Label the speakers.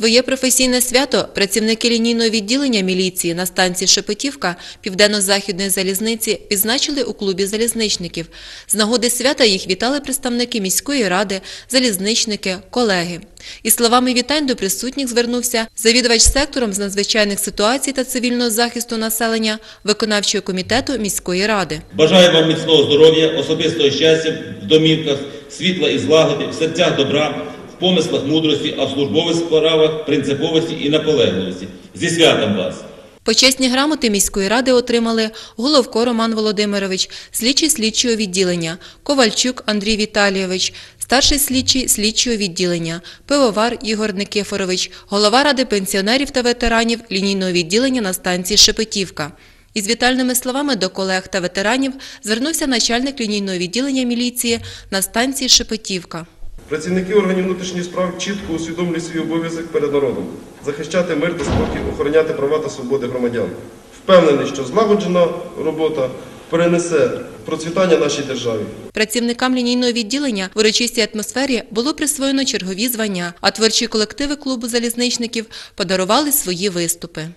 Speaker 1: Своє професійне свято працівники лінійного відділення міліції на станції Шепетівка Південно-Західної залізниці відзначили у клубі залізничників. З нагоди свята їх вітали представники міської ради, залізничники, колеги. Із словами вітань до присутніх звернувся завідувач сектором з надзвичайних ситуацій та цивільного захисту населення виконавчого комітету міської ради.
Speaker 2: Бажаю вам міцного здоров'я, особистого щастя в домівках, світла і злагоди, в серцях добра, помислах мудрості, а в службових справах принциповості і наполегливості. Зі святом вас!
Speaker 1: Почесні грамоти міської ради отримали Головко Роман Володимирович, слідчий слідчого відділення, Ковальчук Андрій Віталійович, старший слідчий слідчого відділення, пивовар Ігор Никифорович, голова ради пенсіонерів та ветеранів лінійного відділення на станції Шепетівка. Із вітальними словами до колег та ветеранів звернувся начальник лінійного відділення міліції на станції Шепетівка.
Speaker 3: Працівники органів внутрішніх справ чітко усвідомлюють свій обов'язок перед народом, захищати мир та спокій, охороняти права та свободи громадян. Впевнений, що злагоджена робота перенесе процвітання нашій державі.
Speaker 1: Працівникам лінійного відділення в урочистій атмосфері було присвоєно чергові звання, а творчі колективи клубу залізничників подарували свої виступи.